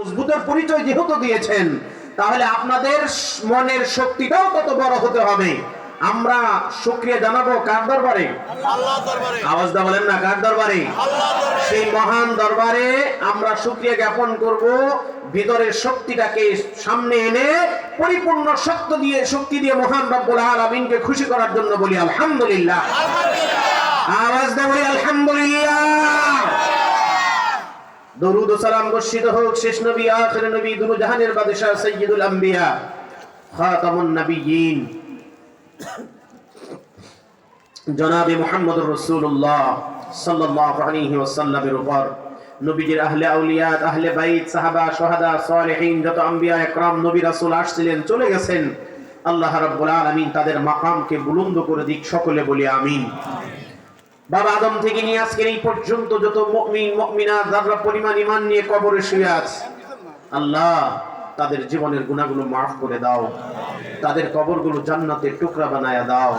মজবুতের পরিচয় যেহেতু দিয়েছেন তাহলে আপনাদের মনের শক্তিটাও তত বড় হতে হবে। আমরা শুক্রিয়া জানাব কার দরবারে? আওয়াজ দা বলেন না কার দরবারে? দরবারে। সেই মহান দরবারে আমরা শুক্রিয়া জ্ঞাপন করব ভিতরের শক্তিটাকে সামনে এনে পরিপূর্ণ শক্তি দিয়ে শক্তি দিয়ে মহান রব্বুল আলামিনকে খুশি করার জন্য বলি আলহামদুলিল্লাহ। আওয়াজ দা বলি আলহামদুলিল্লাহ। দরুদ ও সালাম বর্ষিত হোক, শেষ নবী, আখির নবী দুরু জাহানের বাদশাহ সাইয়্যিদুল আম্বিয়া, খাতামুন নবিয়্যিন জনাবে মুহাম্মদুর রাসূলুল্লাহ সাল্লাল্লাহু আলাইহি ওয়াসাল্লামের উপর। নবীজির আহলে আউলিয়াত আহলে বাইত, সাহাবা সোহাদা সালেহিন, যত আম্বিয়া একরাম, নবী রাসূল আসছিলেন, চলে গেছেন। আল্লাহ রাব্বুল আলামিন তাদের মাকামকে বুলন্দ করে দিক, সকলে বলি আমিন। বাবা আদম থেকে নিয়ে আজকের এই পর্যন্ত যত মুমিন যারা পরিমাণ ঈমান নিয়ে কবরে শুয়ে আছে, আল্লাহ তাদের জীবনের গুণাগুলো মাফ করে দাও। তাদের কবরগুলো জান্নাতের টুকরা বানায়া দাও।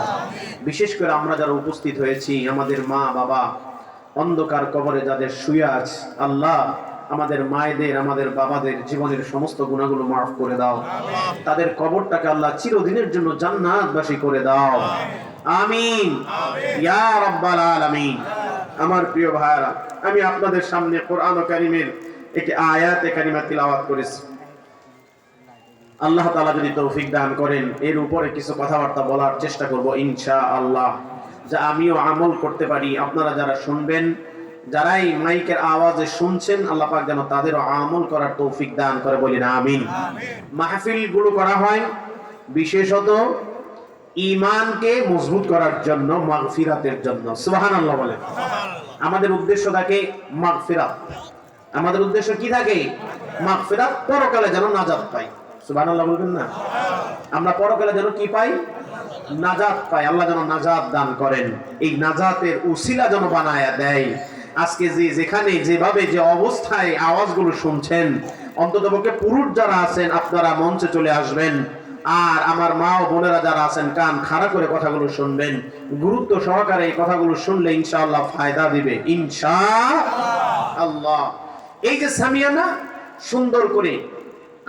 বিশেষ করে আমরা যারা উপস্থিত হয়েছি, আমাদের মা, বাবা, অন্ধকার কবরে যাদের শুয়ে আছে, আল্লাহ আমাদের মায়েদের, আমাদের বাবাদের জীবনের সমস্ত গুণাগুলো মাফ করে দাও। তাদের কবরটাকে আল্লাহ চিরদিনের জন্য জান্নাতবাসী করে দাও। আমিন। ইয়া আমার প্রিয় ভাইরা আমি আপনাদের সামনে কোরআন কারীমের একটি আয়াতে কারিমা তিলাওয়াত করেছি। আল্লাহ তাআলা যদি তৌফিক দান করেন, এর উপরে কিছু কথাবার্তা বলার চেষ্টা করব ইনশা আল্লাহ যা আমিও আমল করতে পারি। আপনারা যারা শুনবেন, যারাই মাইকের আওয়াজে শুনছেন, আল্লাহ পাক যেন তাদেরও আমল করার তৌফিক দান করে বলি না আমিন। মাহফিলগুলো করা হয়, বিশেষত ইমানকে মজবুত করার জন্য মাগফিরাতের জন্য। সুবহানাল্লাহ বলেন। আমাদের উদ্দেশ্য থাকে মাগফিরাত। আমাদের উদ্দেশ্য কি থাকে? মাগফিরাত পরকালে যেন নাজাত পাই। সুবহানাল্লাহ বলবেন না? আমরা পরকালে যেন কি পাই? নাজাত পাই। আল্লাহ যেন নাজাত দান করেন। এই নাজাতের উসিলা যেন বানায়া দেয়। আজকে যে যেখানে যেভাবে যে অবস্থায় আওয়াজগুলো শুনছেন অন্ততপক্ষে পুরুষ যারা আছেন আপনারা মঞ্চে চলে আসবেন। আর আমার মা ও বোনেরা যারা আছেন, কান খাড়া করে কথাগুলো শুনবেন। গুরুত্ব সহকারে এই কথাগুলো শুনলে ইনশাআল্লাহ ফায়দা দিবে। ইনশা আল্লাহ। এই যে সামিয়ানা সুন্দর করে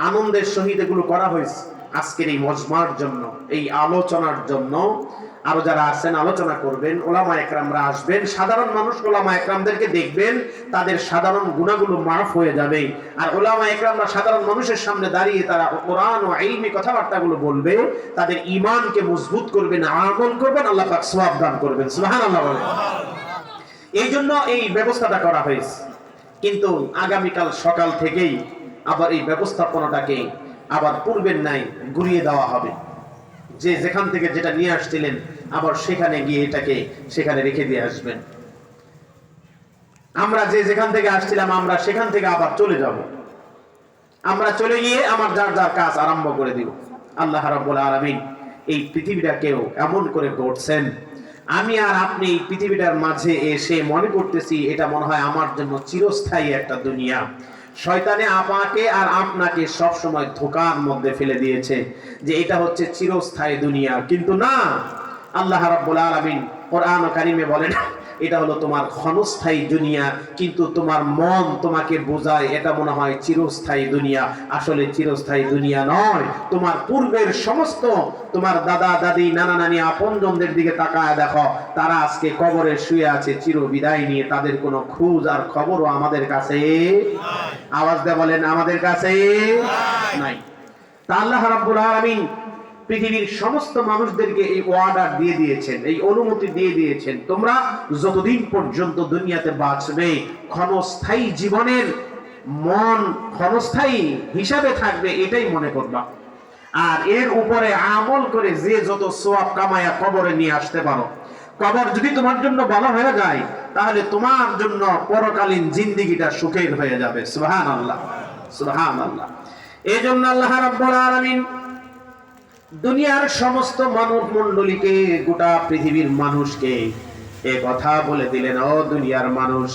আনন্দের সহিত এগুলো করা হয়েছে আজকের এই মজমার জন্য, এই আলোচনার জন্য। আরও যারা আছেন, আলোচনা করবেন, ওলামা একরামরা আসবেন, সাধারণ মানুষ ওলামা একরামদেরকে দেখবেন, তাদের সাধারণ গুণাগুলো মাফ হয়ে যাবে। আর ওলামা একরামরা সাধারণ মানুষের সামনে দাঁড়িয়ে তারা কোরআন ও আইনি কথাবার্তাগুলো বলবে, তাদের ইমানকে মজবুত করবেন, আমল করবেন, আল্লাহ পাক সওয়াব দান করবেন। সুবহানাল্লাহ এই জন্য এই ব্যবস্থাটা করা হয়েছে। কিন্তু আগামীকাল সকাল থেকেই আবার এই ব্যবস্থাপনাটাকে আবার পূর্বের নাই ঘুরিয়ে দেওয়া হবে। যে যেখান থেকে যেটা নিয়ে আসছিলেন, আবার সেখানে গিয়ে এটাকে সেখানে রেখে দিয়ে আসবেন। আমরা যে যেখান থেকে আসছিলাম, আমরা সেখান থেকে আবার চলে যাব। আমরা চলে গিয়ে আমার যার যার কাজ আরম্ভ করে দিব। আল্লাহ রাব্বুল আলামিন এই পৃথিবীটাকেও এমন করে গড়ছেন। আমি আর আপনি এই পৃথিবীটার মাঝে এসে মনে করতেছি, এটা মনে হয় আমার জন্য চিরস্থায়ী একটা দুনিয়া। শয়তানে আপাকে আর আপনাকে সব সময় ধোকার মধ্যে ফেলে দিয়েছে যে এটা হচ্ছে চিরস্থায়ী দুনিয়া। কিন্তু না, আল্লাহ রাব্বুল আলামিন কোরআন কারিমে বলেন এটা হলো তোমার ক্ষণস্থায়ী দুনিয়া কিন্তু তোমার মন তোমাকে বোঝায় এটা মনে হয় চিরস্থায়ী দুনিয়া। আসলে চিরস্থায়ী দুনিয়া নয় তোমার পূর্বের সমস্ত তোমার দাদা দাদি নানা নানি আপনজনদের দিকে তাকায় দেখো তারা আজকে কবরে শুয়ে আছে চির বিদায় নিয়ে তাদের কোনো খোঁজ আর খবরও আমাদের কাছে আওয়াজ দিয়ে বলেন আমাদের কাছে নাই। তা আল্লাহ রাব্বুল আলামিন পৃথিবীর সমস্ত মানুষদেরকে এই অর্ডার দিয়ে দিয়েছেন, এই অনুমতি দিয়ে দিয়েছেন। তোমরা যতদিন পর্যন্ত দুনিয়াতে বাঁচবে, ক্ষণস্থায়ী জীবনের মন ক্ষণস্থায়ী হিসাবে থাকবে, এটাই মনে করবা। আর এর উপরে আমল করে যে যত সোয়াব কামায়া কবরে নিয়ে আসতে পারো। কবর যদি তোমার জন্য ভালো হয়ে যায়, তাহলে তোমার জন্য পরকালীন জিন্দিগিটা সুখের হয়ে যাবে। সুবহান আল্লাহ সুবহান আল্লাহ এই জন্য আল্লাহ রাব্বুল আলামিন দুনিয়ার সমস্ত মানব মণ্ডলীকে, গোটা পৃথিবীর মানুষকে এ কথা বলে দিলেন, ও দুনিয়ার মানুষ,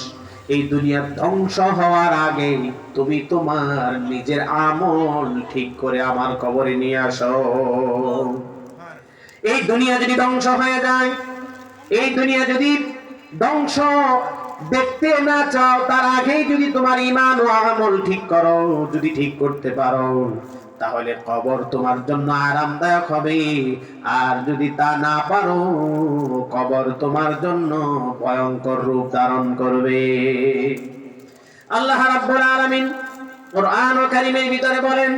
এই দুনিয়ার ধ্বংস হওয়ার আগে তুমি তোমার নিজের আমল ঠিক করে আমার কবরে নিয়ে আসো। এই দুনিয়া যদি ধ্বংস হয়ে যায়, এই দুনিয়া যদি ধ্বংস দেখতে না চাও, তার আগেই যদি তোমার ইমান ও আমল ঠিক করো, যদি ঠিক করতে পারো তাহলে কবর তোমার জন্য আরামদায়ক হবে। আর যদি তা না পারো, কবর তোমার জন্য ভয়ঙ্কর রূপ ধারণ করবে। আল্লাহ রাব্বুল আলামিন কোরআন ও কারীমের ভিতরে বলেন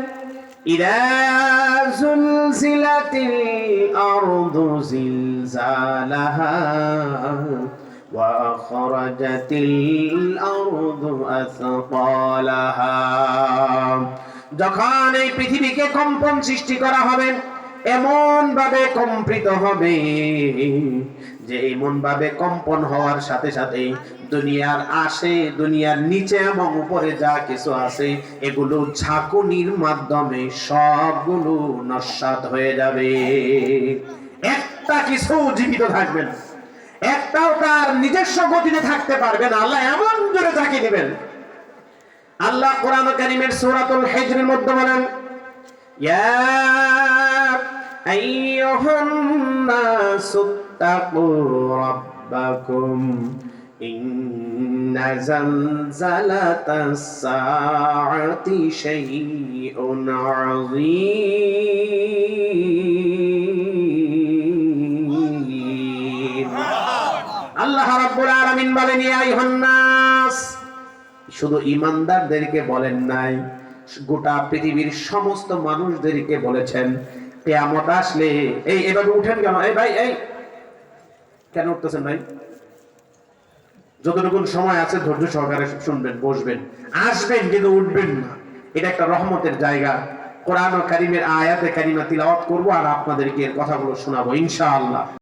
আসকালাহা যখন এই পৃথিবীকে কম্পন সৃষ্টি করা হবে, এমন ভাবে কম্পিত হবে যে এমন ভাবে কম্পন হওয়ার সাথে সাথে দুনিয়ার আসে, দুনিয়ার নিচে এবং উপরে যা কিছু আছে, এগুলো ঝাঁকুনির মাধ্যমে সবগুলো নস্বাত হয়ে যাবে। একটা কিছু জীবিত থাকবে না একটাও তার নিজস্ব গতিতে থাকতে পারবে না। আল্লাহ এমন জোরে ঝাঁকি দিবেন। আল্লাহ কোরআন কারিমের সূরাতুল হিজরের মধ্যে বলেন ইয়া আইয়ুহান নাসু তাকু রাব্বাকুম ইন্না জালজালাতাস সাআতি শাইউন আযীম। আল্লাহ রাব্বুল আলামিন বলেন ইয়া আইয়ুহান নাস শুধু ইমানদারদেরকে বলেন নাই, গোটা পৃথিবীর সমস্ত মানুষদেরকে বলেছেন, কেয়ামত আসলে, এই এভাবে উঠেন কেন? এই ভাই, এই। কেন উঠতেছেন ভাই? যতটুকুন সময় আছে ধৈর্য সহকারে শুনবেন, বসবেন। আসবেন কিন্তু উঠবেন না। এটা একটা রহমতের জায়গা। কোরআন ও কারিমের আয়াতে কারিমা তিলাওয়াত করব আর আপনাদেরকে এর কথাগুলো শোনাবো, ইনশাআল্লাহ।